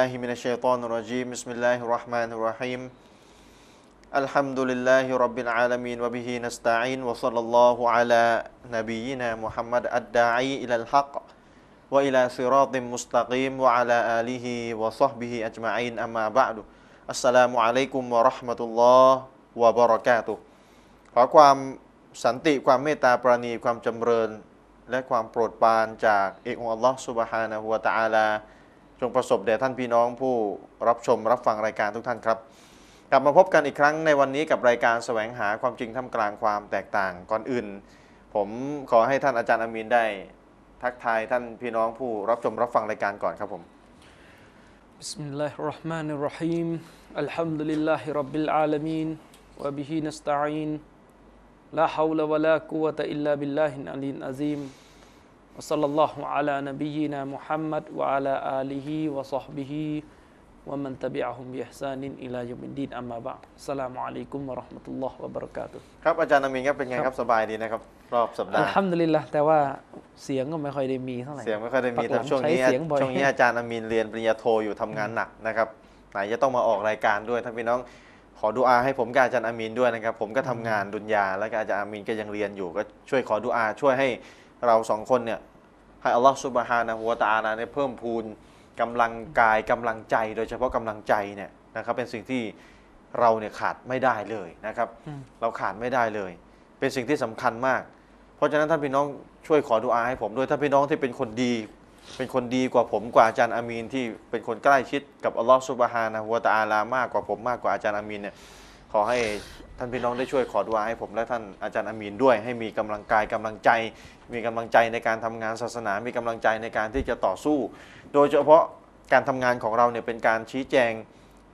أعوذ بالله من الشيطان الرجيم بسم الله الرحمن الرحيم الحمد لله رب العالمين وبه نستعين وصلى الله على نبينا محمد الداعي إلى الحق وإلى صراط مستقيم وعلى آله وصحبه أجمعين أما بعد السلام عليكم ورحمة الله وبركاته ขอความสันติความเมตตาปราณีความจำเริญ และความโปรดปรานจากเอกองค์อัลลอฮ์สุบฮานะฮูวะตะอาลา จงประสบแด่ท่านพี่น้องผู้รับชมรับฟังรายการทุกท่านครับ กลับมาพบกันอีกครั้งในวันนี้กับรายการแสวงหาความจริงท่ามกลางความแตกต่างก่อนอื่น ผมขอให้ท่านอาจารย์อามีนได้ทักทายท่านพี่น้องผู้รับชมรับฟังรายการก่อนครับผม بسم الله الرحمن الرحيم الحمد لله رب العالمين وبه نستعين لا حول ولا قوة إلا بالله العلي العظيم وصلى الله على نبينا محمد وعلى آله وصحبه ومن تبعهم بإحسان إلى يوم الدين أما بعد السلام عليكم ورحمة الله وبركاته ครับอาจารย์อามีนครับเป็นไงครับสบายดีนะครับ รอบสัปดา อัล ห์ ฮัมดุลิลละแต่ว่าเสียงก็ไม่ค่อยได้มีเท่าไหร่ เสียงไม่ค่อยได้มี ปักหลั แต่ ง ช่วงนี้ ใช้เสียงบ่อย ช่วงนี้อาจารย์อามีนเรียนปริญญาโทอยู่ทำงานหนักนะครับไหนจะต้องมาออกรายการด้วยท่านพี่น้องขอดูอาให้ผมกับอาจารย์อามีนด้วยนะครับ ผมก็ทำงานดุนยาแล้วก็อาจารย์อามีนก็ยังเรียนอยู่ก็ช่วยขอดูอาช่วยให้เราสองคนเนี่ย ให้อัลลอฮฺซุบฮานะฮูวะตะอาลาเนี่ยเพิ่มพูนกำลังกายกำลังใจ โดยเฉพาะกำลังใจเนี่ยนะครับเป็นสิ่งที่เราเนี่ยขาดไม่ได้เลยนะครับอืมเราขาดไม่ได้เลย เป็นสิ่งที่สำคัญมาก เพราะฉะนั้นท่านพี่น้องช่วยขอดุอาให้ผมด้วยท่านพี่น้องที่เป็นคนดี เป็นคนดีกว่าผมกว่าอาจารย์อามีนที่เป็นคนใกล้ชิดกับอัลลอฮฺซุบฮานะฮูวะตะอาลามากกว่าผมมากกว่าอาจารย์อามีนเนี่ย ขอให้ท่านพี่น้องได้ช่วยขอดุอาให้ผมและท่านอาจารย์อามีนด้วย ให้มีกำลังกายกำลังใจ มีกำลังใจในการทำงานศาสนา มีกำลังใจในการที่จะต่อสู้ โดยเฉพาะการทำงานของเราเนี่ยเป็นการชี้แจง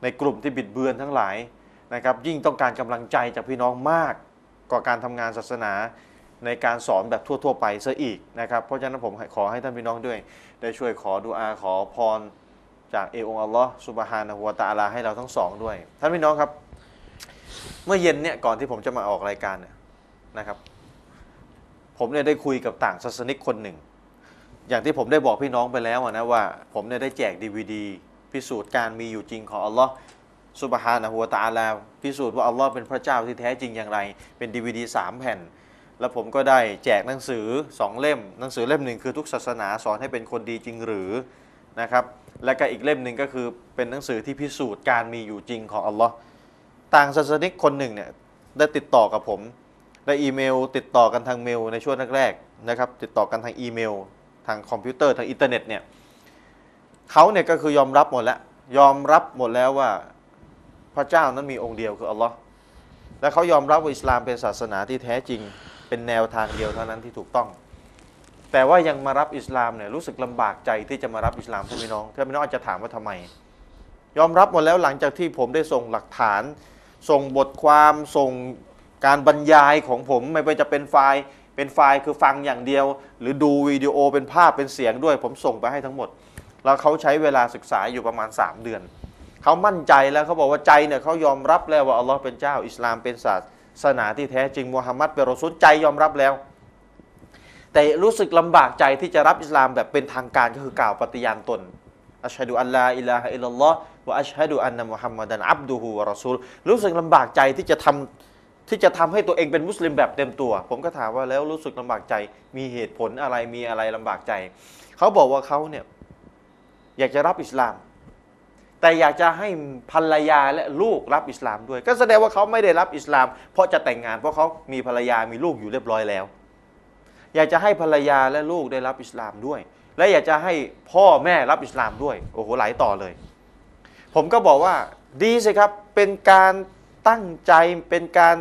ในกลุ่มที่บิดเบือนทั้งหลายนะครับ ยิ่งต้องการกำลังใจจากพี่น้องมากกว่าการทำงานศาสนาในการสอนแบบทั่ว ๆ ไปซะอีกนะครับ เพราะฉะนั้นผมขอให้ท่านพี่น้องด้วย ได้ช่วยขอดุอาขอพรจากเอองอัลลอฮ์สุบฮานะฮูวตะอาลาให้เราทั้งสองด้วย ท่านพี่น้องครับ เมื่อเย็นเนี่ยก่อนที่ผมจะมาออกรายการเนี่ยนะครับ ผมเนี่ยได้คุยกับต่างศาสนิกคนหนึ่ง อย่างที่ผมได้บอกพี่น้องไปแล้วนะว่า ผมเนี่ยได้แจกดีวดีพิสูจน์การมีอยู่จริงของอัลลอฮ์สุบฮานะฮูวตาลาพิสูจน์ว่าอัลลอฮ์เป็นพระเจ้าที่แท้จริงอย่างไร เป็นดีวดีสามแผ่น แล้วผมก็ได้แจกหนังสือ2เล่ม หนังสือเล่มหนึ่งคือทุกศาสนาสอนให้เป็นคนดีจริงหรือนะครับและก็อีกเล่มหนึ่งก็คือเป็นหนังสือที่พิสูจน์การมีอยู่จริงของอัลลอฮ์ ต่างศาสนิกคนหนึ่งเนี่ยได้ติดต่อกับผมได้อีเมล ติดต่อกันทางเมลในช่วงแรกๆนะครับ ติดต่อกันทางอีเมล ทางคอมพิวเตอร์ทางอินเทอร์เน็ตเนี่ยเขาเนี่ยก็คือยอมรับหมดแล้ว ยอมรับหมดแล้วว่าพระเจ้านั้นมีองค์เดียวคืออัลลอฮ์และเขายอมรับว่าอิสลามเป็นศาสนาที่แท้จริง เป็นแนวทางเดียวเท่านั้นที่ถูกต้อง แต่ว่ายังมารับอิสลามเนี่ยรู้สึกลำบากใจที่จะมารับอิสลามท่านพี่น้องท่านพี่น้องอาจจะถามว่าทำไม ยอมรับหมดแล้วหลังจากที่ผมได้ส่งหลักฐาน ส่งบทความส่งการบรรยายของผมไม่ว่าจะเป็นไฟล์ เป็นไฟล์คือฟังอย่างเดียว หรือดูวิดีโอเป็นภาพเป็นเสียงด้วย ผมส่งไปให้ทั้งหมด แล้วเขาใช้เวลาศึกษาอยู่ประมาณ 3 เดือน เขามั่นใจแล้วเขาบอกว่าใจเนี่ยเขายอมรับแล้วว่าอัลลอฮ์เป็นเจ้าอิสลามเป็นศาสนาที่แท้จริงมุฮัมมัดเป็นรอซูลใจยอมรับแล้ว แต่รู้สึกลำบากใจที่จะรับอิสลามแบบเป็นทางการก็คือกล่าวปฏิญาณตน อัชฮะดุอัลลาอิลาฮะอิลลัลลอฮ์วะอัชฮะดุอันนะมุฮัมมัดันอับดุฮูวะรอซูลรู้สึกลำบากใจที่จะทำที่จะทำให้ตัวเองเป็นมุสลิมแบบเต็มตัว ผมก็ถามว่าแล้วรู้สึกลำบากใจ มีเหตุผลอะไรมีอะไรลำบากใจ เขาบอกว่าเขาเนี่ยอยากจะรับอิสลาม แต่อยากจะให้ภรรยาและลูกรับอิสลามด้วย ก็แสดงว่าเขาไม่ได้รับอิสลาม เพราะจะแต่งงานเพราะเขามีภรรยามีลูกอยู่เรียบร้อยแล้ว อยากจะให้ภรรยาและลูกได้รับอิสลามด้วย และอยากจะให้พ่อแม่รับอิสลามด้วย โอ้โหหลายต่อเลย ผมก็บอกว่าดีสิครับ เป็นการตั้งใจเป็นการ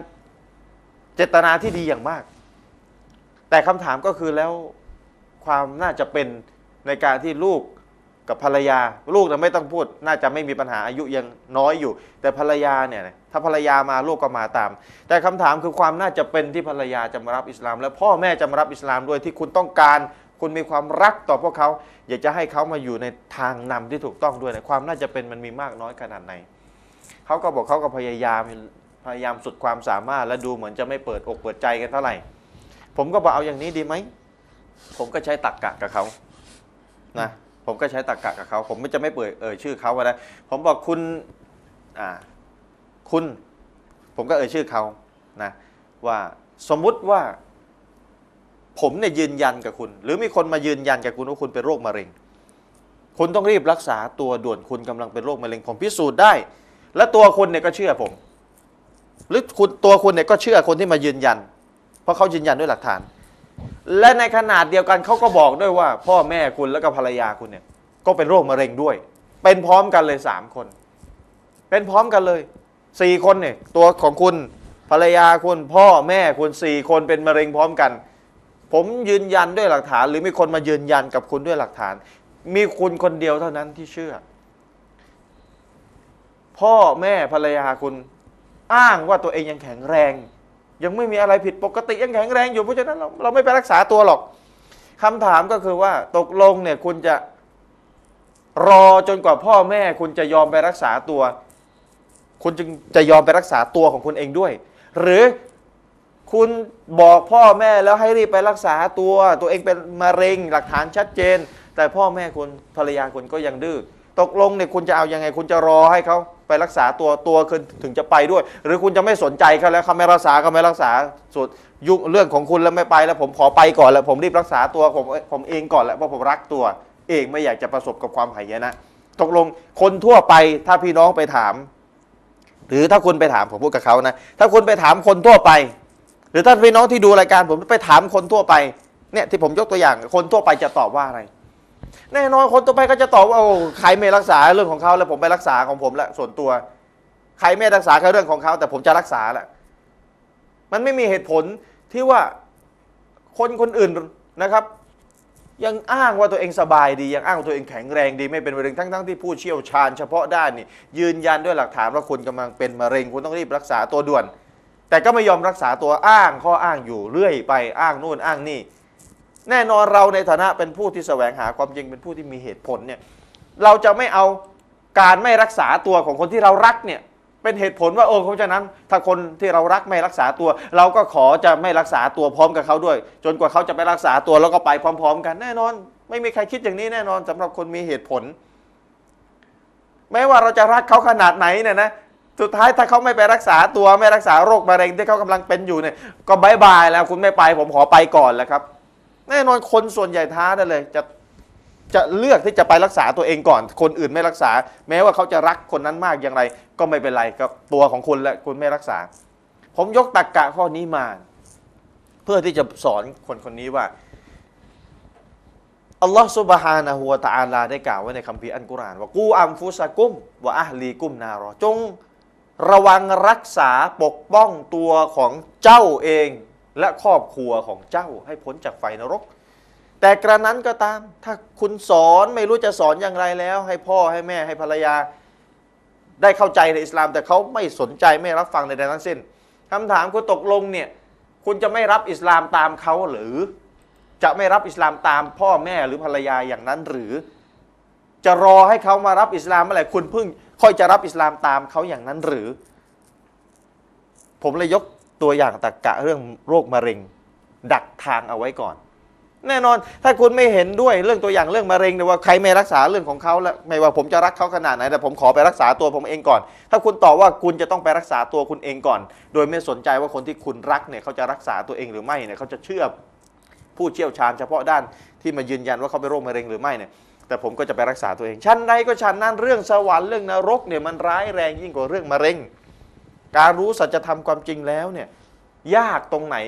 เจตนาที่ดีอย่างมาก แต่คำถามก็คือแล้วความน่าจะเป็นในการที่ลูกกับภรรยา ลูกนะไม่ต้องพูด น่าจะไม่มีปัญหาอายุยังน้อยอยู่ แต่ภรรยาเนี่ยถ้าภรรยามาลูกก็มาตาม แต่คำถามคือความน่าจะเป็นที่ภรรยาจะมารับอิสลาม และพ่อแม่จะมารับอิสลามด้วยที่คุณต้องการ คุณมีความรักต่อพวกเขา อยากจะให้เขามาอยู่ในทางนำที่ถูกต้องด้วยนะความน่าจะเป็นมันมีมากน้อยขนาดไหนเขาก็บอกเขาก็พยายามพยายามสุดความสามารถ และดูเหมือนจะไม่เปิดอกเปิดใจกันเท่าไหร่ ผมก็บอกเอาอย่างนี้ดีไหม ผมก็ใช้ตักกะกับเขานะผมก็ใช้ตรรกะกับเขาผมไม่จะไม่เปิดเอ่ยชื่อเขาอะนะผมบอกคุณอ่าคุณ ผมก็เอ่ยชื่อเขานะว่าสมมุติว่า ผมเนี่ยยืนยันกับคุณ หรือมีคนมายืนยันกับคุณว่าคุณเป็นโรคมะเร็ง คุณต้องรีบรักษาตัวด่วนคุณกำลังเป็นโรคมะเร็ง ผมพิสูจน์ได้ และตัวคุณเนี่ยก็เชื่อผม หรือคุณตัวคุณเนี่ยก็เชื่อคนที่มายืนยัน เพราะเขายืนยันด้วยหลักฐาน และในขนาดเดียวกันเขาก็บอกด้วยว่า พ่อแม่คุณแล้วก็ภรรยาคุณเนี่ย ก็เป็นโรคมะเร็งด้วย เป็นพร้อมกันเลยสามคน เป็นพร้อมกันเลยสี่คนเนี่ยตัวของคุณภรรยาคุณพ่อแม่คุณสี่คนเป็นมะเร็งพร้อมกัน ผมยืนยันด้วยหลักฐาน หรือมีคนมายืนยันกับคุณด้วยหลักฐาน มีคุณคนเดียวเท่านั้นที่เชื่อ พ่อแม่ภรรยาคุณ อ้างว่าตัวเองยังแข็งแรง ยังไม่มีอะไรผิดปกติยังแข็งแรงอยู่เพราะฉะนั้นเราเราไม่ไปรักษาตัวหรอกคำถามก็คือว่าตกลงเนี่ยคุณจะรอจนกว่าพ่อแม่คุณจะยอมไปรักษาตัว คุณจึงจะยอมไปรักษาตัวของคุณเองด้วย หรือ คุณบอกพ่อแม่แล้วให้รีบไปรักษาตัว ตัวเองเป็นมะเร็งหลักฐานชัดเจน แต่พ่อแม่คุณภรรยาคุณก็ยังดื้อตกลงเนี่ยคุณจะเอายังไง คุณจะรอให้เขาไปรักษาตัวตัวคุณถึงจะไปด้วย หรือคุณจะไม่สนใจเขาแล้วเขาไม่รักษาเขาไม่รักษาสุดยุ่งเรื่องของคุณแล้วไม่ไปแล้ว ผมขอไปก่อนแล้วผมรีบรักษาตัวผมผมเองก่อนแล้วเพราะผมรักตัว เองไม่อยากจะประสบกับความหายนะตกลงคนทั่วไปถ้าพี่น้องไปถาม หรือถ้าคุณไปถามผมพูดกับเขานะถ้าคุณไปถามคนทั่วไป รือถ้าพี่น้องที่ดูรายการผมไปถามคนทั่วไปเนี่ยที่ผมยกตัวอย่างคนทั่วไปจะตอบว่าอะไร แน่นอนคนทั่วไปก็จะตอบว่าโอ้ใครไม่รักษาเรื่องของเขาแล้วผมไปรักษาของผมละส่วนตัว ใครไม่รักษาเรื่องของเขา แต่ผมจะรักษาแหละมันไม่มีเหตุผลที่ว่าคนคนอื่นนะครับ ยังอ้างว่าตัวเองสบายดียังอ้างว่าตัวเองแข็งแรงดีไม่เป็นมะเร็งทั้งๆที่ผู้เชี่ยวชาญเฉพาะด้านนี่ยืนยันด้วยหลักฐานว่าคุณกำลังเป็นมะเร็งคุณต้องรีบรักษาตัวด่วน แต่ก็ไม่ยอมรักษาตัวอ้างข้ออ้างอยู่เรื่อยไปอ้างนู่นอ้างนี่ แน่นอนเราในฐานะเป็นผู้ที่แสวงหาความจริงเป็นผู้ที่มีเหตุผลเนี่ยเราจะไม่เอาการไม่รักษาตัวของคนที่เรารักเนี่ยเป็นเหตุผลว่าโอ้เพราะฉะนั้น ถ้าคนที่เรารักไม่รักษาตัว เราก็ขอจะไม่รักษาตัวพร้อมกับเขาด้วย จนกว่าเขาจะไปรักษาตัวแล้วก็ไปพร้อม ๆ กันแน่นอน ไม่มีใครคิดอย่างนี้แน่นอนสำหรับคนมีเหตุผลแม้ว่าเราจะรักเขาขนาดไหนเนี่ยนะ สุดท้ายถ้าเขาไม่ไปรักษาตัวไม่รักษาโรคมะเร็งที่เขากำลังเป็นอยู่เนี่ยก็บายบายแล้วคุณไม่ไปผมขอไปก่อนแล้วครับ แน่นอนคนส่วนใหญ่ท้าได้เลยจะจะเลือกที่จะไปรักษาตัวเองก่อน คนอื่นไม่รักษา แม้ว่าเขาจะรักคนนั้นมากอย่างไร ก็ไม่เป็นไรกับตัวของคุณและคุณไม่รักษา ผมยกตรกกะข้อนี้มา เพื่อที่จะสอนคนคนนี้ว่าอัลลอฮฺซุบฮานะฮูวะตะอาลาได้กล่าวไว้ในคัมภีร์อัลกุรอานว่ากูอัมฟุสะกุมวะอัลลีกุมนารอจง ระวังรักษาปกป้องตัวของเจ้าเอง และครอบครัวของเจ้าให้พ้นจากไฟนรก แต่กระนั้นก็ตาม ถ้าคุณสอนไม่รู้จะสอนอย่างไรแล้ว ให้พ่อให้แม่ให้ภรรยา ได้เข้าใจในอิสลาม แต่เขาไม่สนใจไม่รับฟังในใดทั้งสิ้นคำถามคุณตกลงเนี่ยคุณจะไม่รับอิสลามตามเขาหรือ จะไม่รับอิสลามตามพ่อแม่หรือภรรยาอย่างนั้นหรือ จะรอให้เขามารับอิสลามเมื่อไหร่คุณเพิ่ง ค่อยจะรับอิสลามตามเขาอย่างนั้นหรือ ผมเลยยกตัวอย่างตรกกะเรื่องโรคมะเร็ง ดักทางเอาไว้ก่อน แน่นอนถ้าคุณไม่เห็นด้วยเรื่องตัวอย่างเรื่องมะเร็งเนี่ยว่าใครไม่รักษาเรื่องของเขาแล้วไม่ว่าผมจะรักเขาขนาดไหนแต่ผมขอไปรักษาตัวผมเองก่อน ถ้าคุณตอบว่าคุณจะต้องไปรักษาตัวคุณเองก่อน โดยไม่สนใจว่าคนที่คุณรักเนี่ยเขาจะรักษาตัวเองหรือไม่เนี่ยเขาจะเชื่อผู้เชี่ยวชาญเฉพาะด้านที่มายืนยันว่าเขาเป็นโรคมะเร็งหรือไม่เนี่ย แต่ผมก็จะไปรักษาตัวเอง ชั้นใดก็ชั้นนั้นเรื่องสวรรค์เรื่องนรกเนี่ยมันร้ายแรงยิ่งกว่าเรื่องมะเร็ง การรู้สัจธรรมความจริงแล้วเนี่ยยากตรงไหน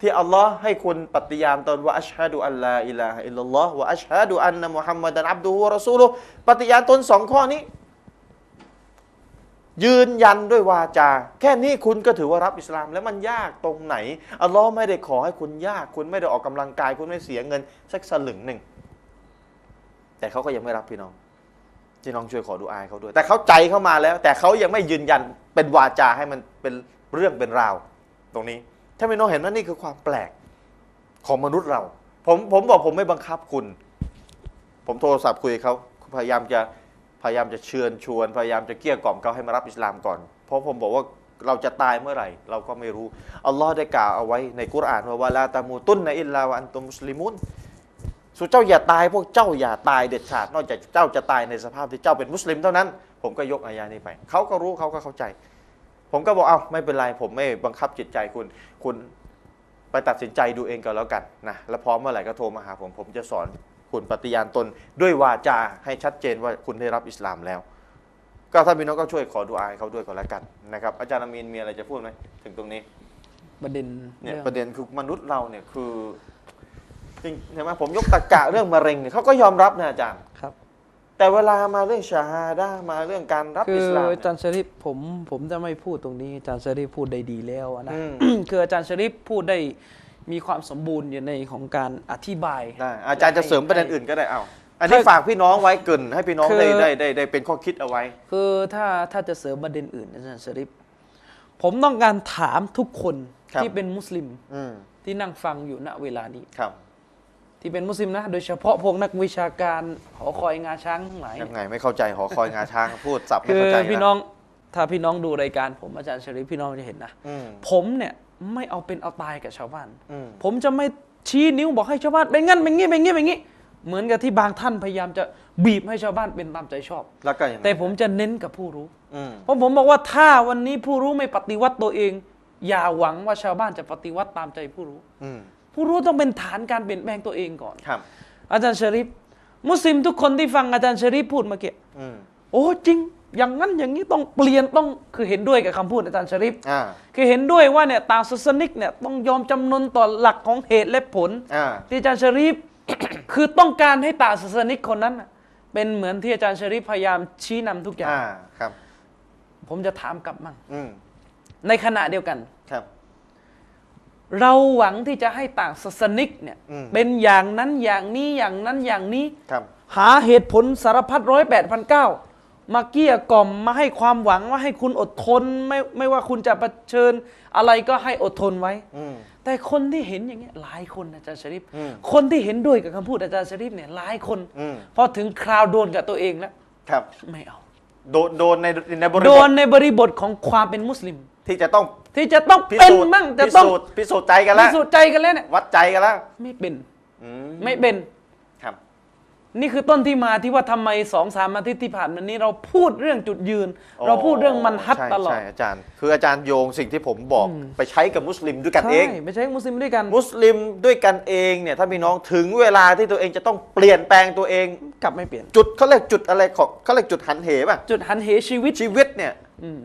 ที่อัลลอฮ์ให้คุณปฏิญาณตนว่าอัชฮะดูอัลลาอิลาฮะอิลลัลลอฮ์วะอัชฮะดูอันนะมุฮัมมัดันอับดุฮุวะรอซูลุปฏิญาณตนสองข้อนี้ ยืนยันด้วยวาจา แค่นี้คุณก็ถือว่ารับอิสลาม แล้วมันยากตรงไหนอัลลอฮ์ไม่ได้ขอให้คุณยาก คุณไม่ได้ออกกำลังกาย คุณไม่เสียเงินสักสลึงหนึ่ง แต่เขาก็ยังไม่รับพี่น้องพี่น้องช่วยขอดูอายเขาด้วย แต่เขาใจเข้ามาแล้ว แต่เขายังไม่ยืนยันเป็นวาจาให้มันเป็นเรื่องเป็นราว ตรงนี้ ถ้าพี่น้องเห็นว่านี่คือความแปลกของมนุษย์เรา ผมผมบอกผมไม่บังคับคุณ ผมโทรศัพท์คุยกับเขาพยายามจะพยายามจะเชิญชวน พยายามจะเกลี้ยกล่อมเขาให้มารับอิสลามก่อน เพราะผมบอกว่าเราจะตายเมื่อไหร่ เราก็ไม่รู้อัลลอฮ์ได้กล่าวเอาไว้ในกุรอานว่าวะลาตามูตุนในอิลลาวะอันตุมุสลิมุน สุเจ้าอย่าตายพวกเจ้าอย่าตายเด็ดขาด นอกจากเจ้าจะตายในสภาพที่เจ้าเป็นมุสลิมเท่านั้น ผมก็ยกอายานี้ไป เขาก็รู้เขาก็เข้าใจ ผมก็บอกเอ้าไม่เป็นไรผมไม่บังคับจิตใจคุณ คุณไปตัดสินใจดูเองก็แล้วกันนะแล้วพร้อมเมื่อไหร่ก็โทรมาหาผมผมจะสอนคุณปฏิญาณตนด้วยวาจาให้ชัดเจนว่าคุณได้รับอิสลามแล้ว ก็ท่านพี่น้องก็ช่วยขอดูอาให้เขาด้วยก็แล้วกันนะครับอาจารย์อามีนมีอะไรจะพูดไหมถึงตรงนี้ประเด็นเนี่ยรื่องประเด็นคือมนุษย์เราเนี่ยคือ จริงใช่ไหมผมยกตะกะเรื่องมะเร็งเนี่ยเขาก็ยอมรับนะอาจารย์ครับ แต่เวลามาเรื่องชาฮาดามาเรื่องการรับคืออิสลามอาเนี่ยจารย์ชริปผมผมจะไม่พูดตรงนี้อาจารย์ชริปพูดได้ดีแล้วอะนะอืมคืออาจารย์ชริปพูดได้มีความสมบูรณ์อยู่ในของการอธิบายได้อาจารย์จะเสริมประเด็นอื่นก็ได้เอาอันนี้ฝากพี่น้องไว้เกรินให้พี่น้องคือได้ได้ได้ได้เป็นข้อคิดเอาไว้ คือถ้าถ้าจะเสริมประเด็นอื่นอาจารย์ชริปผมต้องการถามทุกคนครับที่เป็นมุสลิมอืมที่นั่งฟังอยู่ณเวลานี้ครับ ที่เป็นมุสลิมนะ โดยเฉพาะพวกนักวิชาการหอคอยงาช้างทั้งหลายยังไงไม่เข้าใจหอคอยงาช้างพูดสับไม่คือเข้าใจพี่น้องถ้าพี่น้องดูรายการผมอาจารย์ชริปพี่น้องจะเห็นนะอืมผมเนี่ยไม่เอาเป็นเอาตายกับชาวบ้านอืมผมจะไม่ชี้นิ้วบอกให้ชาวบ้านเป็นงั้นเป็นงี้เป็นงี้เป็นงี้ เหมือนกับที่บางท่านพยายามจะบีบให้ชาวบ้านเป็นตามใจชอบแล้วก็ยังไงแต่ผมจะเน้นกับผู้รู้อืมเพราะผมบอกว่าถ้าวันนี้ผู้รู้ไม่ปฏิวัติตัวเอง อย่าหวังว่าชาวบ้านจะปฏิวัติตามใจผู้รู้อืม ผู้รู้ต้องเป็นฐานการเปลี่ยนแปลงตัวเองก่อนครับ อาจารย์ชริปมุสลิมทุกคนที่ฟังอาจารย์ชริปพูดเมื่อกี้อืมโอ้จริง อย่างนั้นอย่างนี้ต้องเปลี่ยนต้องคือเห็นด้วยกับคำพูดอาจารย์ชริปอ่าคือเห็นด้วยว่าเนี่ยต่างศาสนิกเนี่ยต้องยอมจำนนต่อหลักของเหตุและผล อ่าที่อาจารย์ชริปคือต้องการให้ต่างศาสนิกคนนั้นน่ะเป็นเหมือนที่อาจารย์ชริปพยายามชี้นำทุกอย่าง อ่าครับ ผมจะถามกลับมั่งอืมในขณะเดียวกัน ครับ เราหวังที่จะให้ต่างศาสนิกเนี่ยอืม เป็นอย่างนั้นอย่างนี้อย่างนั้นอย่างนี้ ครับ หาเหตุผลสารพัดร้อยแปดพันเก้ามาเกลี้ยกล่อมมาให้ความหวังว่าให้คุณอดทนไม่ไม่ว่าคุณจะเผชิญอะไรก็ให้อดทนไว้ อืม แต่คนที่เห็นอย่างเงี้ยหลายคนอาจารย์ชริปอืมคนที่เห็นด้วยกับคำพูดอาจารย์ชริปเนี่ยหลายคนอืม พอถึงคราวโดนกับตัวเองแล้วครับ ไม่เอา โดนโดนในในบริโดบนทในบริบทของความเป็นมุสลิม ที่จะต้อง ที่จะต้องพิเป็นสูจน์มั่งจะพิต้องสูจน์พิสูจน์ใจกันพิแล้วสูจน์ใจกันแล้วเนี่ยวัดใจกันแล้วไม่เป็นอืมไม่เป็น ครับ นี่คือต้นที่มาที่ว่าทำไมสองสามอาทิตย์ที่ผ่านมานี้เราพูดเรื่องจุดยืน เราพูดเรื่องมันฮัดใช่ตลอดใช่อาจารย์ คืออาจารย์โยงสิ่งที่ผมบอกไปใช้กับมุสลิมด้วยกันเองใช่ไม่ใช่มุสลิมด้วยกันมุสลิมด้วยกันเองเนี่ยถ้าพี่น้องถึงเวลาที่ตัวเองจะต้องเปลี่ยนแปลงตัวเอง กลับไม่เปลี่ยน จุดเขาเรียกจุดอะไรของเขาเรียกจุดหันเหป่ะจุดหันเหชีวิตชีวิตเนี่ย อืม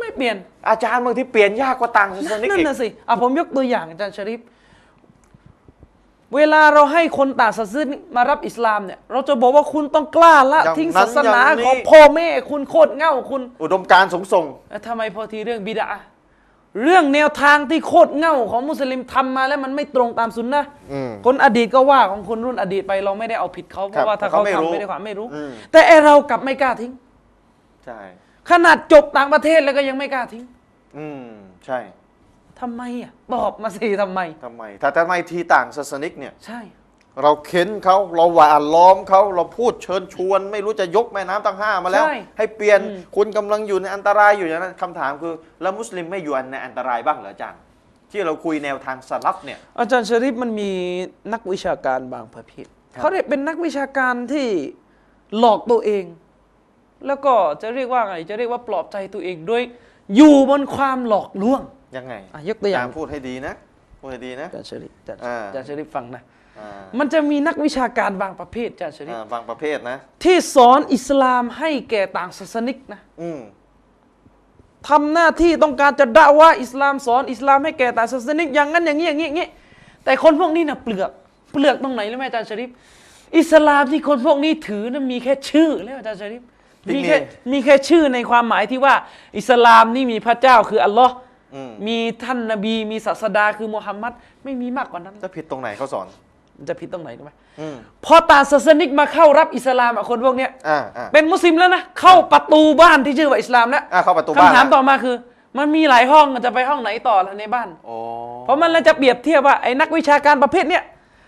ไม่เปลี่ยนอาจารย์บางทีเปลี่ยนยากกว่าต่างศาสนิกนั่นอีกน่ะสิอะผมยกตัวอย่างอาจารย์ชริปเวลาเราให้คนต่างศาสนามารับอิสลามเนี่ย เราจะบอกว่าคุณต้องกล้าละอย่างทิ้งนั้นศาสนาอย่างนี้ของพ่อแม่คุณโคตรเหง่าคุณ อุดมการณ์สงส่งแล้วทำไมพอทีเรื่องบิดาเรื่องแนวทางที่โคตรเหง่าของมุสลิมทำมาแล้วมันไม่ตรงตามสุนนะอืมคนอดีตก็ว่าของคนรุ่นอดีตไปเราไม่ได้เอาผิดเขาเพครับราะว่าถ้าเขาเขาไม่รู้ทำไม่ได้ความไม่รู้อืมแต่ไอเรากลับไม่กล้าทิ้ง ใช่ ขนาดจบต่างประเทศแล้วก็ยังไม่กล้าทิ้งอืมใช่ทำไมอะตอบมาสิทำไม ทำไมถ้าทำไมทีต่างศาสนิกเนี่ย ใช่ เราเค้นเขาเราหวานล้อมเขาเราพูดเชิญชวน ไม่รู้จะยกแม่น้ำตั้งห้ามาแล้ว ใช่ให้เปลี่ยนอืม คุณกำลังอยู่ในอันตรายอยู่อย่างนั้นคำถามคือ แล้วมุสลิมไม่อยู่ในอันตรายบ้างเหรออาจารย์ที่เราคุยแนวทางสลับเนี่ย อาจารย์ชริปมันมีนักวิชาการบางประเภทครับ เขาเรียกเป็นนักวิชาการที่หลอกตัวเอง แล้วก็จะเรียกว่าไง จะเรียกว่าปลอบใจตัวเองด้วย อยู่บนความหลอกลวงยังไงอะยกตัวอย่างจรพูดให้ดีนะพูดให้ดีนะอาจารย์ชริปอาจารย์อ่า อาจารย์ชริปฟังนะ อ่ามันจะมีนักวิชาการบางประเภทอาจารย์ชริปอ่าบางประเภทนะ ที่สอนอิสลามให้แก่ต่างศาสนิกนะอืมทำหน้าที่ต้องการจะด่าว่าอิสลามสอนอิสลามให้แก่ต่างศาสนิกอย่างนั้นอย่างนี้อย่างนี้อย่างนี้แต่คนพวกนี้น่ะเปลือกเปลือกตรงไหนรู้ไหมอาจารย์ชริปอิสลามที่คนพวกนี้ถือนั้นมีแค่ชื่อแล้วอาจารย์ชริ ปมีแค่มีแค่ชื่อในความหมายที่ว่า อิสลามนี่มีพระเจ้าคืออัลลอฮ์อืมมีท่านนบี มีศาสดาคือมุฮัมมัดไม่มีมากกว่านั้น จะผิดตรงไหนเขาสอน มันจะผิดตรงไหนรู้ไหมอืมพอต่างศาสนิกมาเข้ารับอิสลามอะคนพวกเนี้ย อ่าอ่า เป็นมุสลิมแล้วนะ เข้าประตูบ้านที่ชื่อว่าอิสลามแล้วอ่าเข้าประตูบ้าน คำถามแล้วต่อมาคือ มันมีหลายห้องจะไปห้องไหนต่อล่ะในบ้าน โอ้เพราะมันเลยจะเปรียบเทียบว่าไอ้นักวิชาการประเภทเนี้ย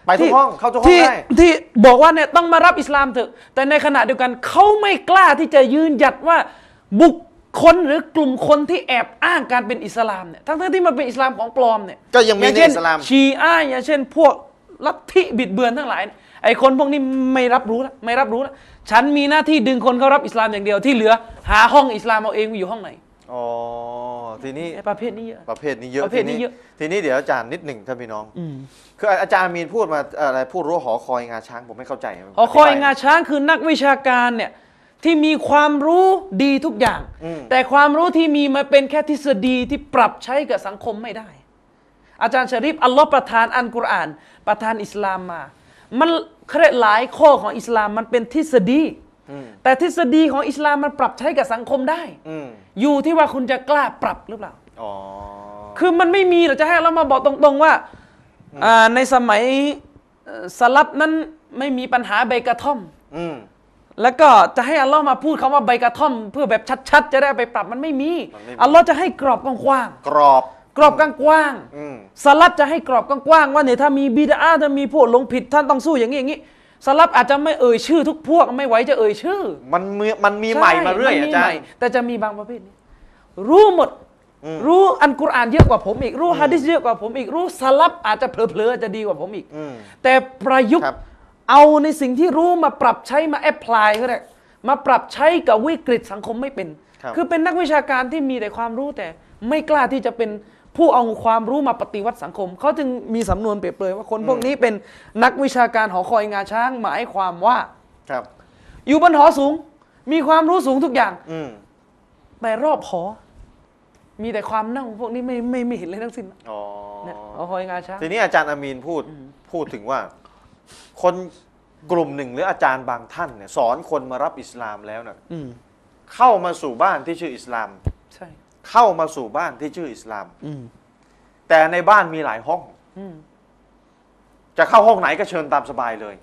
ไปทุกที่ห้องเข้าทุกห้องที่ได้ ที่บอกว่าเนี่ยต้องมารับอิสลามเถอะ แต่ในขณะเดียวกันเขาไม่กล้าที่จะยืนหยัดว่าบุคคลหรือกลุ่มคนที่แอบอ้างการเป็นอิสลามเนี่ยทั้งๆที่มันเป็นอิสลามของปลอมเนี่ยก็ยังมีอย่างในเช่นอิสลาม ชีอะห์อย่างเช่น พวกลัทธิบิดเบือนทั้งหลายไอ้คนพวกนี้ไม่รับรู้แล้วไม่รับรู้แล้วฉันมีหน้าที่ดึงคนเข้ารับอิสลามอย่างเดียวที่เหลือ หาห้องอิสลามเอาเองว่าอยู่ห้องไหน อ๋อ ทีนี้ไอ้ประเภทนี้เยอะ ประเภทนี้เยอะประเภทนี้เยอะ ทีนี้เดี๋ยวอาจารย์นิดหนึ่งท่านพี่น้องอืมคืออาจารย์อามีนพูดมาอะไรพูดรู้ว่าหอคอยงาช้างผมไม่เข้าใจหอคอยงาช้างคือนักวิชาการเนี่ยที่มีความรู้ดีทุกอย่างอืมแต่ความรู้ที่มีมาเป็นแค่ทฤษฎีที่ปรับใช้กับสังคมไม่ได้ อาจารย์ชะริฟอัลลอฮ์ประทานอันกุรอาน ประทานอิสลามมา มันเครหลายข้อของอิสลามมันเป็นทฤษฎีอืม แต่ทฤษฎีของอิสลามมันปรับใช้กับสังคมได้อืมอยู่ที่ว่าคุณจะกล้าปรับหรือเปล่าอ๋อคือมันไม่มีหรอกจะให้เรามาบอกตรงๆว่าอ่าในสมัยเอ่อสลับนั้นไม่มีปัญหาใบกระท่อมอืมแล้วก็จะให้อัลลอฮ์มาพูดคำว่าใบกระท่อม เพื่อแบบชัดๆ จะได้เอาไปปรับมันไม่มีมันไม่มีอัลลอฮ์จะให้กรอบกว้างกรอบๆกรอบกว้างอืมๆสลับจะให้กรอบกว้างๆว่าเนี่ยถ้ามีบิดาถ้ามีพวกหลงผิดท่านต้องสู้อย่างนี้อย่างนี้ สลับอาจจะไม่เอ่ยชื่อทุกพวกไม่ไหวจะเอ่ยชื่อ มันมีมันมีใหม่มาเรื่อยใช่อามันมีจารใหม่ย์แต่จะมีบางประเภทนี้รู้หมดอืมรู้อันกุรอานเยอะกว่าผมอีก รู้ฮะดิษเยอะกว่าผมอีก รู้สลับอาจจะเผลอๆอาจจะดีกว่าผมอีกอืมแต่ประยุกครัต์บเอาในสิ่งที่รู้มาปรับใช้มาแอพพลายก็ได้มาปรับใช้กับวิกฤตสังคมไม่เป็นครับคือเป็นนักวิชาการที่มีแต่ความรู้แต่ไม่กล้าที่จะเป็น ผู้เอาความรู้มาปฏิวัติสังคม เขาจึงมีสำนวนเปรียบเปรยว่าคนพวกนี้เป็นนักวิชาการหอคอยงาช้างหมายความว่าครับ อยู่บนหอสูง มีความรู้สูงทุกอย่าง อืมแต่รอบหอ มีแต่ความเน่าพวกนี้ไม่ไม่ไม่เห็นเลยทั้งสิ้นอ๋อเนี่ยหอคอยงาช้าง ทีนี้อาจารย์อามีนพูดพูดถึงว่า คนกลุ่มหนึ่งหรืออาจารย์บางท่านเนี่ยสอนคนมารับอิสลามแล้วเนี่ยอืมเข้ามาสู่บ้านที่ชื่ออิสลาม ใช่ เข้ามาสู่บ้านที่ชื่ออิสลามอืมแต่ในบ้านมีหลายห้องอืมจะเข้าห้องไหนก็เชิญตามสบายเลย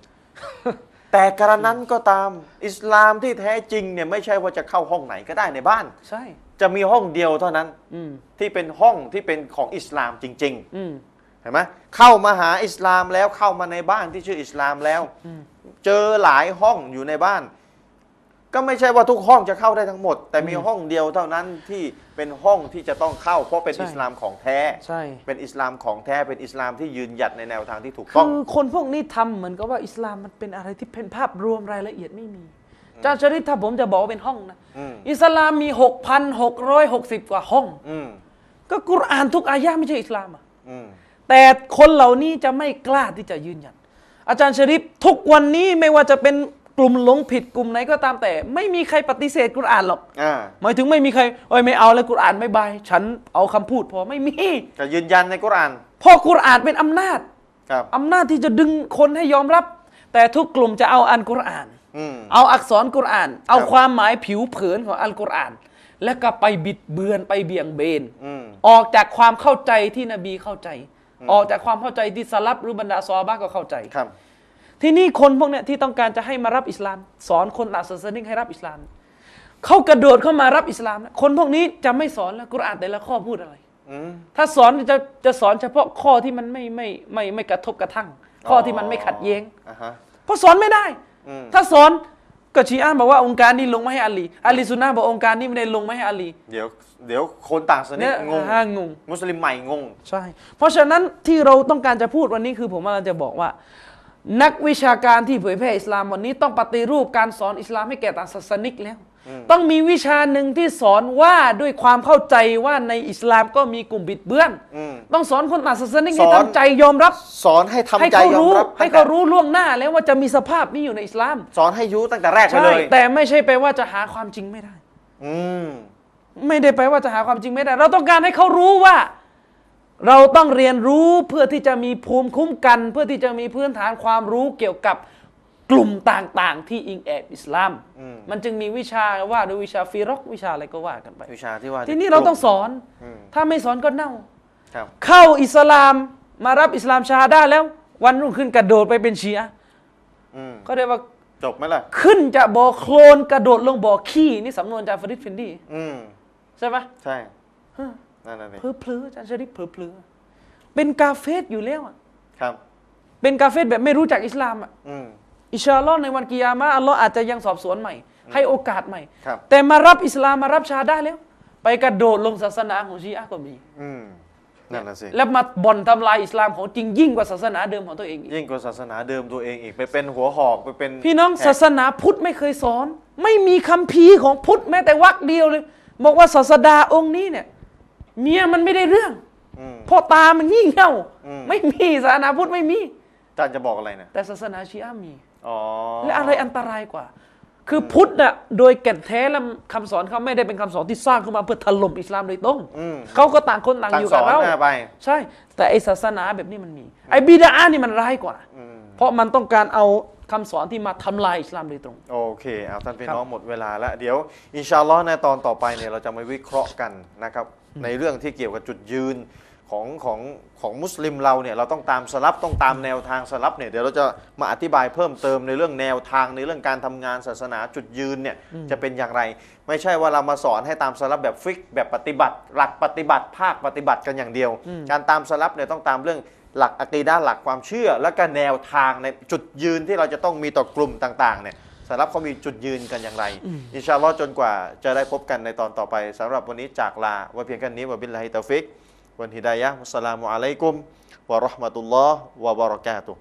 แต่กระนั้นก็ตาม อิสลามที่แท้จริงเนี่ยไม่ใช่ว่าจะเข้าห้องไหนก็ได้ในบ้าน ใช่ จะมีห้องเดียวเท่านั้นอืมที่เป็นห้องที่เป็นของอิสลามจริงอืมๆเห็นไหมเข้ามาหาอิสลามแล้วเข้ามาในบ้านที่ชื่ออิสลามแล้วอืมเจอหลายห้องอยู่ในบ้าน ก็ไม่ใช่ว่าทุกห้องจะเข้าได้ทั้งหมด แต่มีห้องเดียวเท่านั้นที่เป็นห้องที่จะต้องเข้า เพราะเป็นใช่ อิสลามของแท้ ใช่ เป็นอิสลามของแท้เป็นอิสลามที่ยืนหยัดในแนวทางที่ถูกต้อง คือคนพวกนี้ทำเหมือนกับว่าอิสลามมันเป็นอะไรที่เป็นภาพรวมรายละเอียดไม่มีอาจารย์ชริตถ้าผมจะบอกว่าเป็นห้องนะ อืม อิสลามมี 6,660 กว่าห้อง อืมก็กุรอานทุกอายะห์ไม่ใช่อิสลามอะอืมแต่คนเหล่านี้จะไม่กล้าที่จะยืนยัน อาจารย์ชริปทุกวันนี้ไม่ว่าจะเป็น กลุ่มหลงผิดกลุ่มไหนก็ตามแต่ ไม่มีใครปฏิเสธกุรอานหรอกอ่าหมายถึงไม่มีใครโอ้ยไม่เอาแล้วกุรอานไม่บาย ฉันเอาคำพูดพอไม่มีจะยืนยันในกุรอานเพราะกุรอานเป็นอำนาจครับ อำนาจที่จะดึงคนให้ยอมรับ แต่ทุกกลุ่มจะเอาอันกุรอาน อืม เอาอักษรกุรอาน เอาครับ ความหมายผิวเผินของอัลกุรอาน แล้วก็ไปบิดเบือนไปเบี่ยงเบน อืม ออกจากความเข้าใจที่นบีเข้าใจ ออกจากความเข้าใจที่สลับหรือบรรดาซอฮาบะห์ก็เข้าใจ ครับ ที่นี่คนพวกเนี้ยที่ต้องการจะให้มารับอิสลาม สอนคนต่างศาสนาให้รับอิสลามเขากระโดดเข้ามารับอิสลามนะคนพวกนี้จะไม่สอนแล้วกุรอานแต่ละข้อพูดอะไรอืมถ้าสอนจะจะสอนเฉพาะข้อที่มันไม่ไม่ไม่ไม่กระทบกระทั่ง ข้อที่มันไม่ขัดแย้งอ่าฮะเพราะสอนไม่ได้อืมถ้าสอนก็ชีอะห์บอกว่าองค์การนี้ลงมาให้อาลีอาลีซุนนะห์บอกองค์การนี้ไม่ได้ลงมาให้อาลีเดี๋ยวเดี๋ยวคนต่างศาสเนี่นายงงอ่างง มุสลิมใหม่งง ใช่ เพราะฉะนั้นที่เราต้องการจะพูดวันนี้คือผมกำลังจะบอกว่า นักวิชาการที่เผยแพร่อิสลามวันนี้ต้องปฏิรูปการสอนอิสลามให้แก่ต่างศาสนิกแล้ว ต้องมีวิชาหนึ่งที่สอนว่าด้วยความเข้าใจว่าในอิสลามก็มีกลุ่มบิดเบือนอืมต้องสอนคนต่างศาสนิกสให้อนทำใจยอมรับ สอนให้ทำให้ใจเขายอมรู้รับ ให้เขารู้ล่วงหน้าแล้วว่าจะมีสภาพนี้อยู่ในอิสลาม สอนให้ยุตั้งแต่แรกไปใช่เลย แต่ไม่ใช่แปลว่าจะหาความจริงไม่ได้อืมไม่ได้แปลว่าจะหาความจริงไม่ได้ เราต้องการให้เขารู้ว่า เราต้องเรียนรู้เพื่อที่จะมีภูมิคุ้มกัน เพื่อที่จะมีพื้นฐานความรู้เกี่ยวกับกลุ่มต่างๆ ที่อิงแอบอิสลามอืมมันจึงมีวิชาว่าด้วยวิชาฟิรอกวิชาอะไรก็ว่ากันไป วิชาที่ว่าทีนี้เราต้องสอนอืมถ้าไม่สอนก็เน่าครับเข้าอิสลามมารับอิสลามชาได้แล้ว วันรุ่งขึ้นกระโดดไปเป็นชีอะห์อืมก็เรียกว่าจบไหมล่ะ ขึ้นจากบ่อโคลนกระโดดลงบ่อขี้นี่สำนวนจาฟริดฟินดี้อืมใช่ไหมใช่ นั่นน่ะสิเพลอเพลอๆอาจารย์ชริปเพลอเพลอๆเป็นกาเฟสอยู่แล้วอะครับ เป็นกาเฟสแบบไม่รู้จักอิสลามอะอืม อินชาอัลลอฮ์ในวันกิยามะห์อัลลอฮ์อาจจะยังสอบสวนใหม่ ให้โอกาสใหม่ ครับ แต่มารับอิสลามมารับชาได้แล้ว ไปกระโดดลงศาสนาของชีอะห์ก็มี อืมนั่นน่ะสิ แล้วมาบ่อนทำลายอิสลามของจริงยิ่งกว่าศาสนาเดิมของตัวเองอีก ยิ่งกว่าศาสนาเดิมตัวเองอีกไปเป็นหัวหอกไปเป็นพี่น้องแขกศาสนาพุทธไม่เคยสอน ไม่มีคัมภีร์ของพุทธแม้แต่วรรคเดียวเลย บอกว่าศาสดาองค์นี้เนี่ย เมียมันไม่ได้เรื่องอืมพ่อตามันงี่เง่าอืมไม่มีศาสนาพุทธไม่มีอาจารย์จะบอกอะไรนะแต่ศาสนาชีอะห์มีอ๋อและอะไรอันตรายกว่า คือพุทธน่ะโดยแก่นแท้และคำสอนเขาไม่ได้เป็นคำสอนที่สร้างขึ้นมาเพื่อถล่มอิสลามโดยตรงอืมเขาก็ต่างคนต่างต่างอยู่สกับอนเราหน้าไปใช่ แต่ไอศาสนาแบบนี้มันมี ไอบิดาอะห์นี่มันร้ายกว่าอืมเพราะมันต้องการเอา คำสอนที่มาทำลายอิสลามโดยตรง โอเคเอาท่านพี่ครับน้องหมดเวลาแล้ว เดี๋ยวอินชาอัลลอฮ์ในตอนต่อไปเนี่ยเราจะมาวิเคราะห์กันนะครับในเรื่องที่เกี่ยวกับจุดยืนของของของมุสลิมเราเนี่ยเราต้องตามสลับต้องตามแนวทางสลับเนี่ยเดี๋ยวเราจะมาอธิบายเพิ่มเติมในเรื่องแนวทางในเรื่องการทำงานศาสนาจุดยืนเนี่ยจะเป็นอย่างไร ไม่ใช่ว่าเรามาสอนให้ตามสลับแบบฟิกแบบปฏิบัติ หลักปฏิบัติภาคปฏิบัติกันอย่างเดียว การตามสลับเนี่ยต้องตามเรื่อง หลักอะกีดะห์หลักความเชื่อ และก็แนวทางในจุดยืนที่เราจะต้องมีต่อกลุ่มต่างๆเนี่ยสลับเขามีจุดยืนกันอย่างไร อินชาอัลลอฮ์จนกว่าจะได้พบกันในตอนต่อไปสำหรับวันนี้จากลาไว้เพียงแค่นี้วะบิลลาฮิตาฟิกวันฮิดายะฮ์วัสสลามุอะลัยกุมวะเราะห์มะตุลลอฮ์วะบะเราะกาตุฮ์